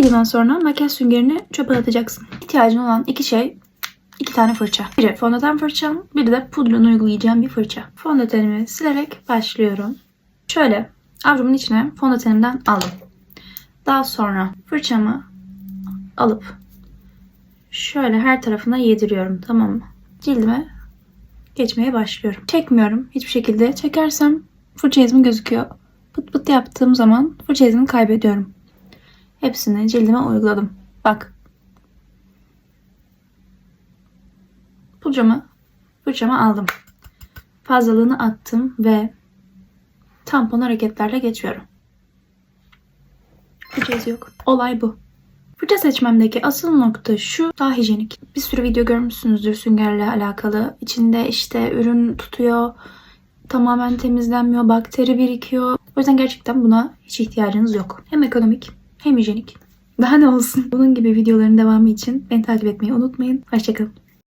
videodan sonra makyaj süngerini çöpe atacaksın. İhtiyacın olan iki şey iki tane fırça. Biri fondöten fırçam, biri de pudranı uygulayacağım bir fırça. Fondötenimi silerek başlıyorum. Şöyle avrumun içine fondötenimden aldım. Daha sonra fırçamı alıp şöyle her tarafına yediriyorum tamam mı? Cildime geçmeye başlıyorum. Çekmiyorum hiçbir şekilde. Çekersem fırça izim gözüküyor. Pıt pıt yaptığım zaman fırça izini kaybediyorum. Hepsini cildime uyguladım. Bak. Pudramı fırçama aldım. Fazlalığını attım ve tampon hareketlerle geçiyorum. Fırça izi yok. Olay bu. Fırça seçmemdeki asıl nokta şu. Daha hijyenik. Bir sürü video görmüşsünüzdür süngerle alakalı. İçinde işte ürün tutuyor. Tamamen temizlenmiyor. Bakteri birikiyor. O yüzden gerçekten buna hiç ihtiyacınız yok. Hem ekonomik hem hijyenik. Daha ne olsun. Bunun gibi videoların devamı için beni takip etmeyi unutmayın. Hoşçakalın.